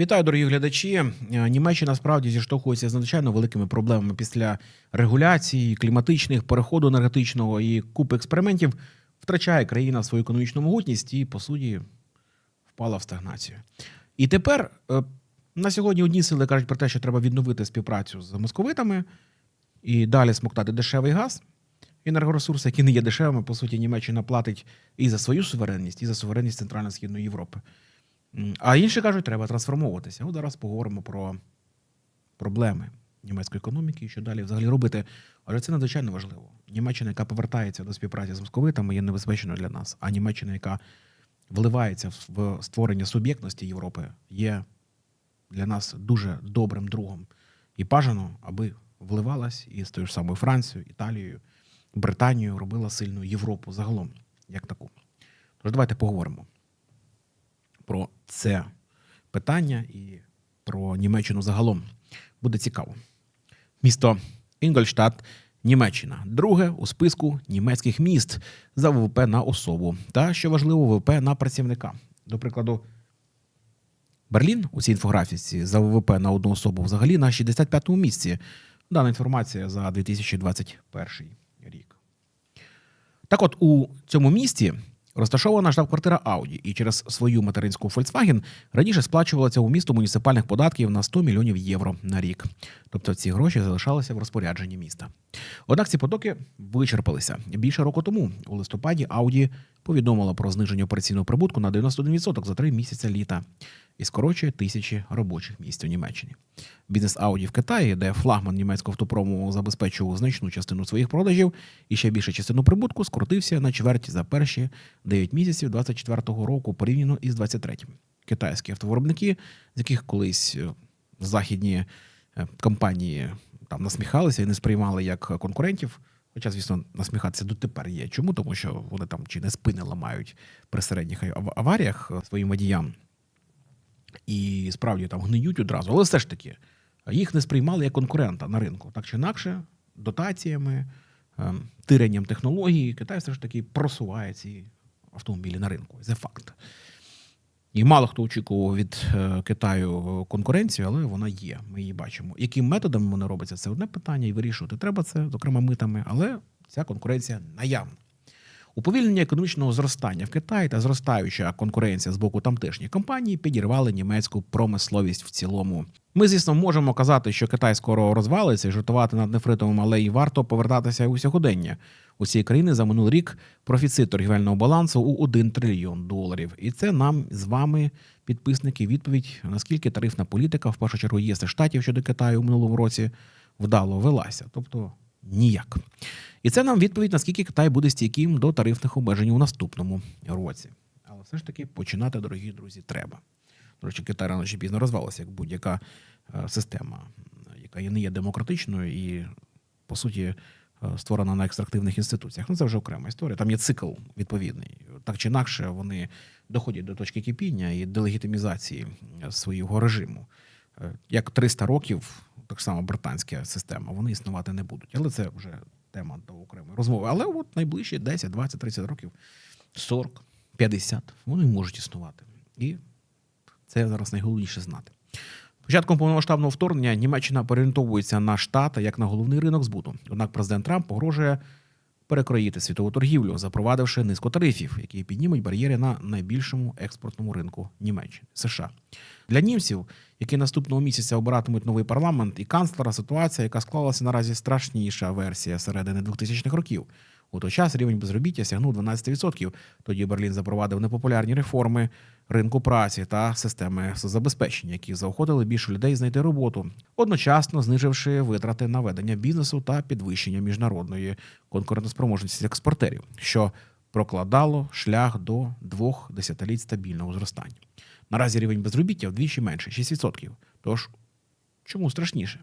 Вітаю, дорогі глядачі. Е, Німеччина справді зіштовхується з надзвичайно великими проблемами після регуляції, кліматичних, переходу енергетичного і купи експериментів. Втрачає країна свою економічну могутність і, по суті, впала в стагнацію. І тепер е, на сьогодні одні сили кажуть про те, що треба відновити співпрацю з московитами і далі смоктати дешевий газ. Енергоресурси, які не є дешевими, по суті, Німеччина платить і за свою суверенність, і за суверенність Центрально-Східної Європи. А інші кажуть, треба трансформовуватися. От зараз поговоримо про проблеми німецької економіки і що далі взагалі робити. Але це надзвичайно важливо. Німеччина, яка повертається до співпраці з московитами, є небезпечною для нас. А Німеччина, яка вливається в- в створення суб'єктності Європи, є для нас дуже добрим другом. І бажано, аби вливалась і з тою ж самою Францією, Італією, Британією робила сильну Європу загалом, як таку. Тож давайте поговоримо про це питання і про Німеччину загалом. Буде цікаво. Місто Інгольштадт, Німеччина, друге у списку німецьких міст за ВВП на особу. Та що важливо, ВВП на працівника. До прикладу, Берлін у цій інфографіці за ВВП на одну особу взагалі на 65-му місці. Дана інформація за 2021 рік. Так от у цьому місті розташована штаб-квартира Audi, і через свою материнську Volkswagen раніше сплачувалася у місту муніципальних податків на 100 мільйонів євро на рік. Тобто ці гроші залишалися в розпорядженні міста. Однак ці потоки вичерпалися. Більше року тому, у листопаді, Audi повідомила про зниження операційного прибутку на 91% за три місяці літа і скорочує тисячі робочих місць у Німеччині. Бізнес Audi в Китаї, де флагман німецького автопрому забезпечував значну частину своїх продажів і ще більше частину прибутку, скоротився на чверть за перші 9 місяців 2024 року порівняно із 2023. Китайські автовиробники, з яких колись е, західні е, компанії там насміхалися і не сприймали як конкурентів. Хоча, звісно, насміхатися дотепер є. Чому? Тому що вони там чи не спини ламають при середніх аваріях своїм водіям, і справді там гниють одразу. Але все ж таки, їх не сприймали як конкурента на ринку. Так чи інакше, дотаціями, ем, тиренням технологій, Китай все ж таки просуває ці автомобілі на ринку. Це факт. І мало хто очікував від е, Китаю конкуренцію, але вона є. Ми її бачимо. Яким методами вона робиться, це одне питання, і вирішувати треба це, зокрема, митами, але ця конкуренція наявна. Уповільнення економічного зростання в Китаї та зростаюча конкуренція з боку тамтешніх компаній підірвали німецьку промисловість в цілому. Ми, звісно, можемо казати, що Китай скоро розвалиться і жартувати над нефритовим, але й варто повертатися у сьогодення. У цієї країни за минулий рік профіцит торгівельного балансу у 1 трильйон доларів. І це нам з вами, підписники, відповідь, наскільки тарифна політика, в першу чергу ЄС штатів щодо Китаю у минулому році вдало велася. Тобто ніяк. І це нам відповідь, наскільки Китай буде стійким до тарифних обмежень у наступному році. Але все ж таки починати, дорогі друзі, треба. До речі, Китай рано чи пізно розвалиться, як будь-яка е, система, яка не є демократичною і, по суті, е, створена на екстрактивних інституціях. Ну, це вже окрема історія. Там є цикл відповідний. Так чи інакше, вони доходять до точки кипіння і делегітимізації е, свого режиму. Як 300 років, так само британська система, вони існувати не будуть. Але це вже тема до окремої розмови. Але от найближчі 10, 20, 30 років, 40, 50, вони можуть існувати. І це зараз найголовніше знати. Початком повномасштабного вторгнення Німеччина переорієнтовується на штати як на головний ринок збуту. Однак президент Трамп погрожує перекроїти світову торгівлю, запровадивши низку тарифів, які піднімуть бар'єри на найбільшому експортному ринку Німеччини США. Для німців, які наступного місяця обиратимуть новий парламент і канцлера, ситуація, яка склалася наразі страшніша версія середини 2000-х років. У той час рівень безробіття сягнув 12%. Тоді Берлін запровадив непопулярні реформи ринку праці та системи забезпечення, які заохотили більше людей знайти роботу, одночасно зниживши витрати на ведення бізнесу та підвищення міжнародної конкурентоспроможності експортерів, що прокладало шлях до двох десятиліть стабільного зростання. Наразі рівень безробіття вдвічі менше 6%. Тож чому страшніше?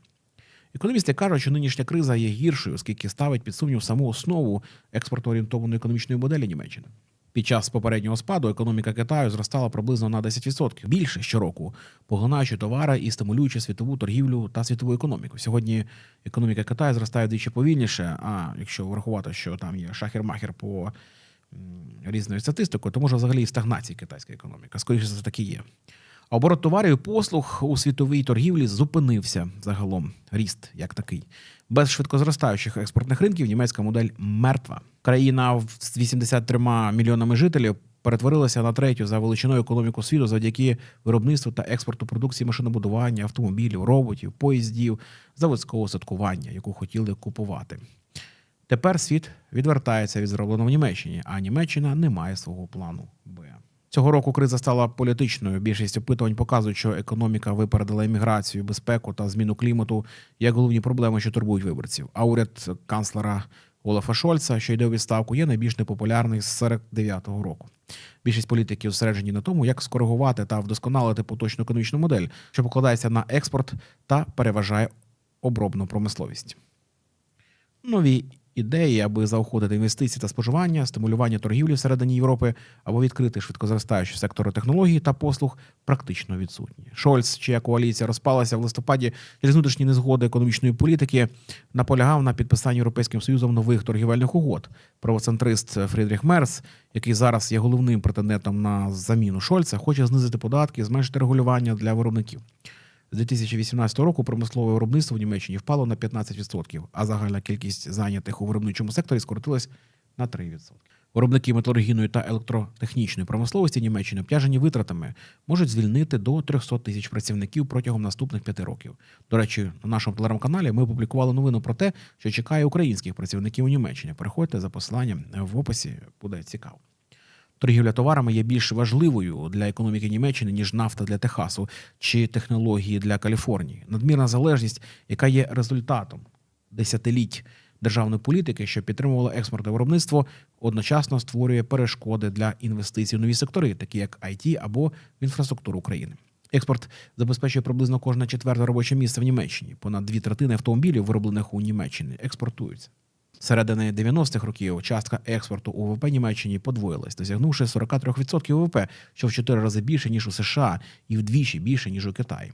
Економісти кажуть, що нинішня криза є гіршою, оскільки ставить під сумнів саму основу експортоорієнтованої економічної моделі Німеччини. Під час попереднього спаду економіка Китаю зростала приблизно на 10% більше щороку, поглинаючи товари і стимулюючи світову торгівлю та світову економіку. Сьогодні економіка Китаю зростає вдвічі повільніше. А якщо врахувати, що там є шахер-махер по різною статистикою, то може взагалі і стагнації китайська економіка. Скоріше за таки є. Оборот товарів і послуг у світовій торгівлі зупинився загалом. Ріст як такий. Без швидкозростаючих експортних ринків німецька модель мертва. Країна з 83 мільйонами жителів перетворилася на третю за величиною економіку світу завдяки виробництву та експорту продукції машинобудування, автомобілів, роботів, поїздів, заводського устаткування, яку хотіли купувати. Тепер світ відвертається від зробленого в Німеччині, а Німеччина не має свого плану Б. Цього року криза стала політичною. Більшість опитувань показують, що економіка випередила імміграцію, безпеку та зміну клімату як головні проблеми, що турбують виборців. А уряд канцлера Олафа Шольца, що йде у відставку, є найбільш непопулярний з 49-го року. Більшість політиків зосереджені на тому, як скоригувати та вдосконалити поточну економічну модель, що покладається на експорт та переважає обробну промисловість. Нові ідеї, аби заохотити інвестиції та споживання, стимулювання торгівлі всередині Європи або відкрити швидкозростаючі сектори технологій та послуг, практично відсутні. Шольц, чия коаліція розпалася в листопаді через внутрішні незгоди економічної політики, наполягав на підписанні Європейським Союзом нових торгівельних угод. Правоцентрист Фрідріх Мерс, який зараз є головним претендентом на заміну Шольца, хоче знизити податки, зменшити регулювання для виробників. З 2018 року промислове виробництво в Німеччині впало на 15%, а загальна кількість зайнятих у виробничому секторі скоротилась на 3%. Виробники металургійної та електротехнічної промисловості Німеччини обтяжені витратами можуть звільнити до 300 тисяч працівників протягом наступних п'яти років. До речі, на нашому телеграм-каналі ми опублікували новину про те, що чекає українських працівників у Німеччині. Переходьте за посиланням в описі, буде цікаво. Торгівля товарами є більш важливою для економіки Німеччини ніж нафта для Техасу чи технології для Каліфорнії. Надмірна залежність, яка є результатом десятиліть державної політики, що підтримувала експортне виробництво, одночасно створює перешкоди для інвестицій в нові сектори, такі як IT або в інфраструктуру України. Експорт забезпечує приблизно кожне четверте робоче місце в Німеччині. Понад дві третини автомобілів, вироблених у Німеччині, експортуються. Середини 90-х років частка експорту у ВВП Німеччині подвоїлась, досягнувши 43% ВВП, що в 4 рази більше ніж у США, і вдвічі більше ніж у Китаї.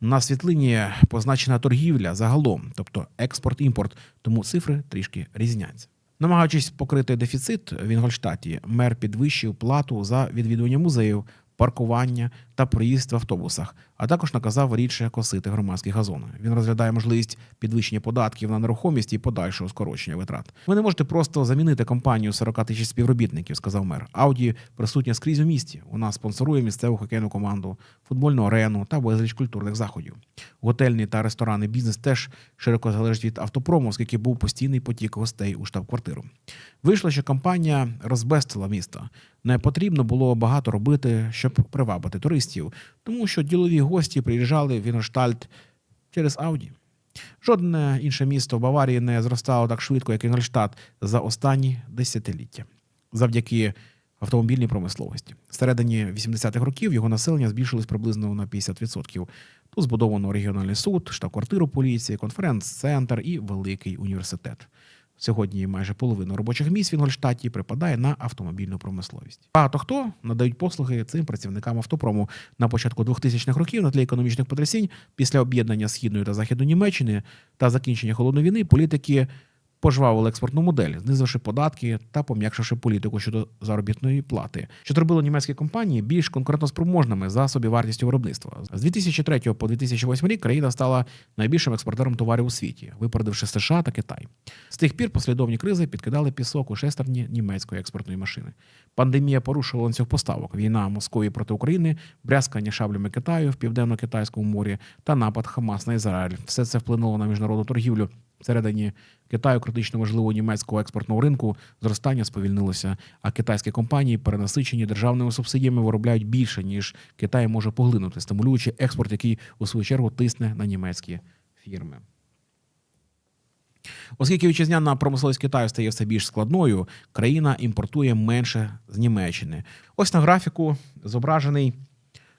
На світлині позначена торгівля загалом, тобто експорт-імпорт, тому цифри трішки різняться. Намагаючись покрити дефіцит в Інгольштаті, мер підвищив плату за відвідування музеїв, паркування та проїзд в автобусах, а також наказав рідше косити громадські газони. Він розглядає можливість підвищення податків на нерухомість і подальшого скорочення витрат. Ви не можете просто замінити компанію 40 тисяч співробітників, сказав мер. Ауді присутня скрізь у місті. Вона спонсорує місцеву хокейну команду, футбольну арену та безліч культурних заходів. Готельний та ресторанний бізнес теж широко залежить від автопрому, оскільки був постійний потік гостей у штаб-квартиру. Вийшло, що компанія розбестила місто. Не потрібно було багато робити, щоб привабити туристів, тому що ділові гості приїжджали в Інгольштальт через Ауді. Жодне інше місто в Баварії не зростало так швидко, як Інгольштадт за останні десятиліття. Завдяки автомобільній промисловості. В середині 80-х років його населення збільшилось приблизно на 50%. Тут збудовано регіональний суд, штаб-квартиру поліції, конференц-центр і великий університет. Сьогодні майже половина робочих місць в Інгольштаті припадає на автомобільну промисловість. Багато хто надають послуги цим працівникам автопрому на початку 2000-х років на тлі економічних потрясінь після об'єднання східної та західної Німеччини та закінчення холодної війни. Політики пожвавили експортну модель, знизивши податки та пом'якшивши політику щодо заробітної плати, що зробило німецькі компанії більш конкурентоспроможними за собівартістю виробництва. З 2003 по 2008 рік країна стала найбільшим експортером товарів у світі, випередивши США та Китай. З тих пір послідовні кризи підкидали пісок у шестерні німецької експортної машини. Пандемія порушила ланцюг поставок, війна Московії проти України, брязкання шаблями Китаю в південно-китайському морі та напад Хамас на Ізраїль. Все це вплинуло на міжнародну торгівлю. Всередині Китаю критично важливого німецького експортного ринку зростання сповільнилося, а китайські компанії, перенасичені державними субсидіями, виробляють більше ніж Китай може поглинути, стимулюючи експорт, який у свою чергу тисне на німецькі фірми. Оскільки вітчизняна промисловість Китаю стає все більш складною, країна імпортує менше з Німеччини. Ось на графіку зображений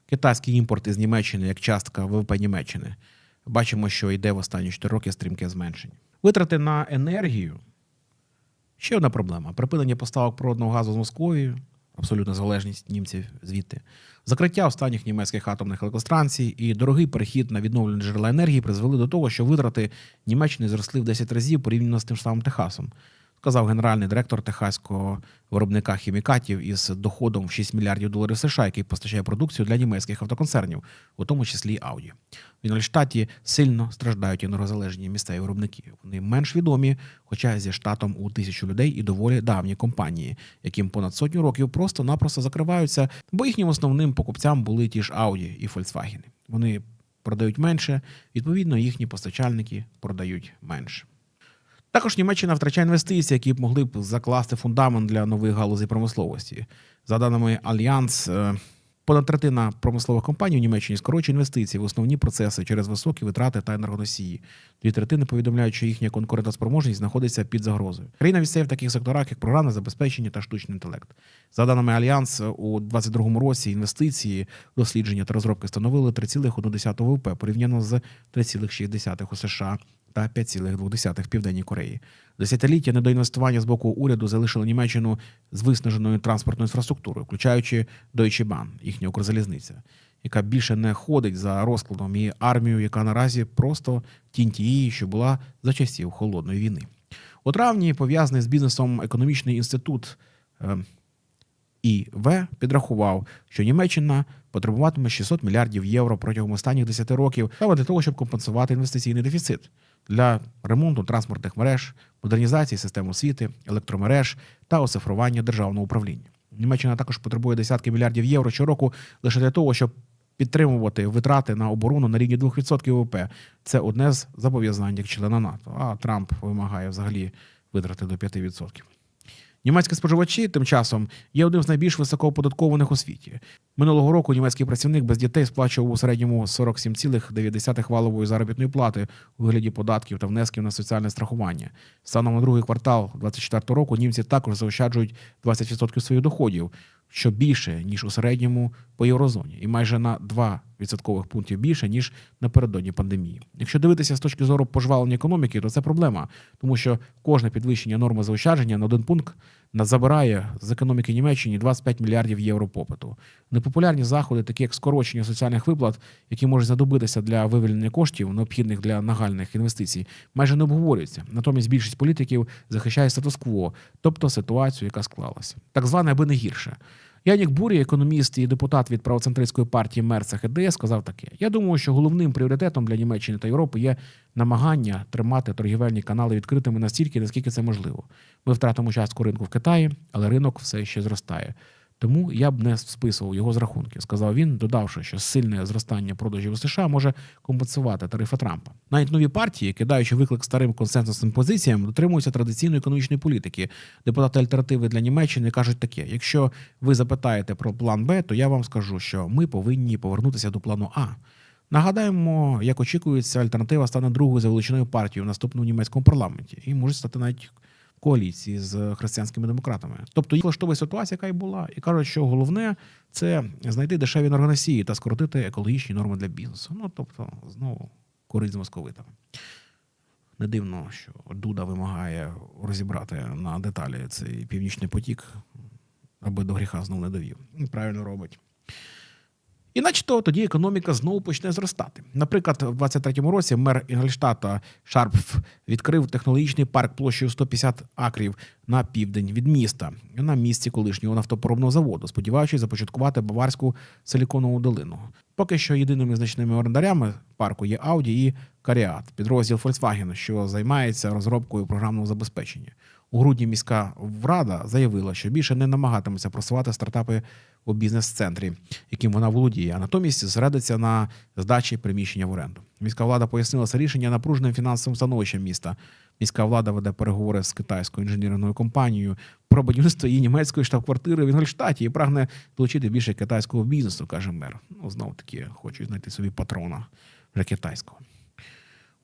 китайський імпорт із Німеччини як частка ВВП Німеччини. Бачимо, що йде в останні 4 роки стрімке зменшення. Витрати на енергію ще одна проблема: припинення поставок природного газу з Московії, абсолютна залежність німців звідти, закриття останніх німецьких атомних електростанцій і дорогий перехід на відновлені джерела енергії призвели до того, що витрати Німеччини зросли в 10 разів порівняно з тим самим Техасом. Сказав генеральний директор техаського виробника хімікатів із доходом в 6 мільярдів доларів США, який постачає продукцію для німецьких автоконцернів, у тому числі Audi. В Інгольштаті сильно страждають енергозалежні місцеві виробники. Вони менш відомі, хоча зі штатом у тисячу людей і доволі давні компанії, яким понад сотню років просто-напросто закриваються, бо їхнім основним покупцям були ті ж Audi і Volkswagen. Вони продають менше, відповідно, їхні постачальники продають менше. Також Німеччина втрачає інвестиції, які б могли б закласти фундамент для нових галузей промисловості. За даними Альянс, е, понад третина промислових компаній в Німеччині скорочує інвестиції в основні процеси через високі витрати та енергоносії. Дві третини повідомляють, що їхня конкурентоспроможність знаходиться під загрозою. Країна відстає в таких секторах, як програмне забезпечення та штучний інтелект. За даними Альянс, у 2022 році інвестиції, дослідження та розробки становили 3,1 ВВП порівняно з 3,6 у США та 5,2 в Південній Кореї. Десятиліття недоінвестування з боку уряду залишили Німеччину з виснаженою транспортною інфраструктурою, включаючи Deutsche Bahn, їхня Укрзалізниця, яка більше не ходить за розкладом і армію, яка наразі просто тінь тієї, що була за часів холодної війни. У травні пов'язаний з бізнесом економічний інститут. е, ІВ підрахував, що Німеччина потребуватиме 600 мільярдів євро протягом останніх 10 років саме для того, щоб компенсувати інвестиційний дефіцит для ремонту транспортних мереж, модернізації систем освіти, електромереж та оцифрування державного управління. Німеччина також потребує десятки мільярдів євро щороку лише для того, щоб підтримувати витрати на оборону на рівні 2% ВВП. Це одне з зобов'язань як члена НАТО. А Трамп вимагає взагалі витрати до 5%. Німецькі споживачі тим часом є одним з найбільш високооподаткованих у світі. Минулого року німецький працівник без дітей сплачував у середньому 47,9 валової заробітної плати у вигляді податків та внесків на соціальне страхування. Станом на другий квартал 2024 року німці також заощаджують 20% своїх доходів, що більше ніж у середньому по єврозоні, і майже на 2 відсоткових пунктів більше ніж напередодні пандемії. Якщо дивитися з точки зору пожвалення економіки, то це проблема, тому що кожне підвищення норми заощадження на один пункт забирає з економіки Німеччини 25 мільярдів євро попиту. Непопулярні заходи, такі як скорочення соціальних виплат, які можуть знадобитися для вивільнення коштів, необхідних для нагальних інвестицій, майже не обговорюються. Натомість більшість політиків захищає статус-кво, тобто ситуацію, яка склалася. Так зване, аби не гірше. Янік Бурі, економіст і депутат від правоцентристської партії Мерца ХДС, сказав таке: Я думаю, що головним пріоритетом для Німеччини та Європи є намагання тримати торгівельні канали відкритими настільки, наскільки це можливо. Ми втратимо частку ринку в Китаї, але ринок все ще зростає. Тому я б не списував його з рахунків, сказав він, додавши, що сильне зростання продажів у США може компенсувати тарифи Трампа. Навіть нові партії, кидаючи виклик старим консенсусним позиціям, дотримуються традиційної економічної політики. Депутати альтернативи для Німеччини кажуть таке: якщо ви запитаєте про план Б, то я вам скажу, що ми повинні повернутися до плану А. Нагадаємо, як очікується, альтернатива стане другою за величиною партією в наступному німецькому парламенті і може стати навіть коаліції з християнськими демократами. Тобто їх влаштовує ситуація, яка й була, і кажуть, що головне це знайти дешеві енергоносії та скоротити екологічні норми для бізнесу. Ну тобто, знову користь з московитами. Не дивно, що Дуда вимагає розібрати на деталі цей північний потік, аби до гріха знову не довів. Правильно робить. І начебто тоді економіка знову почне зростати. Наприклад, в 23-му році мер Інгольштата Шарпф відкрив технологічний парк площею 150 акрів на південь від міста, на місці колишнього нафтопоробного заводу, сподіваючись започаткувати баварську силіконову долину. Поки що єдиними значними орендарями парку є Audi і Cariat, підрозділ Volkswagen, що займається розробкою програмного забезпечення. У грудні міська рада заявила, що більше не намагатиметься просувати стартапи у бізнес-центрі, яким вона володіє, а натомість зрадиться на здачі приміщення в оренду. Міська влада пояснила це рішення напруженим фінансовим становищем міста. Міська влада веде переговори з китайською інженерною компанією про будівництво її німецької штаб-квартири в Інгольштаті і прагне долучити більше китайського бізнесу, каже мер. Ну знов таки хочуть знайти собі патрона вже китайського.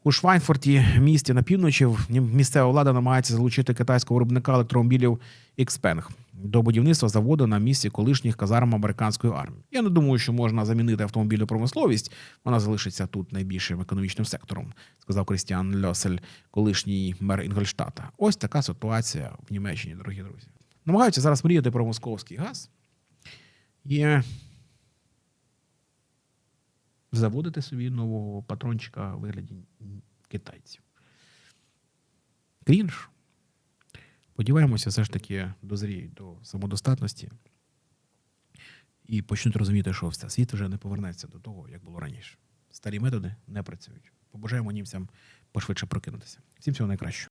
У Швайнфорті, місті на півночі, місцева влада намагається залучити китайського виробника електромобілів Xpeng до будівництва заводу на місці колишніх казарм американської армії. Я не думаю, що можна замінити автомобільну промисловість. Вона залишиться тут найбільшим економічним сектором, сказав Крістіан Льосель, колишній мер Інгольштата. Ось така ситуація в Німеччині, дорогі друзі. Намагаються зараз мріяти про московський газ і заводити собі нового патрончика в вигляді китайців. Крінж. Сподіваємося, все ж таки дозріють до самодостатності і почнуть розуміти, що все, світ вже не повернеться до того, як було раніше. Старі методи не працюють. Побажаємо німцям пошвидше прокинутися. Всім всього найкращого.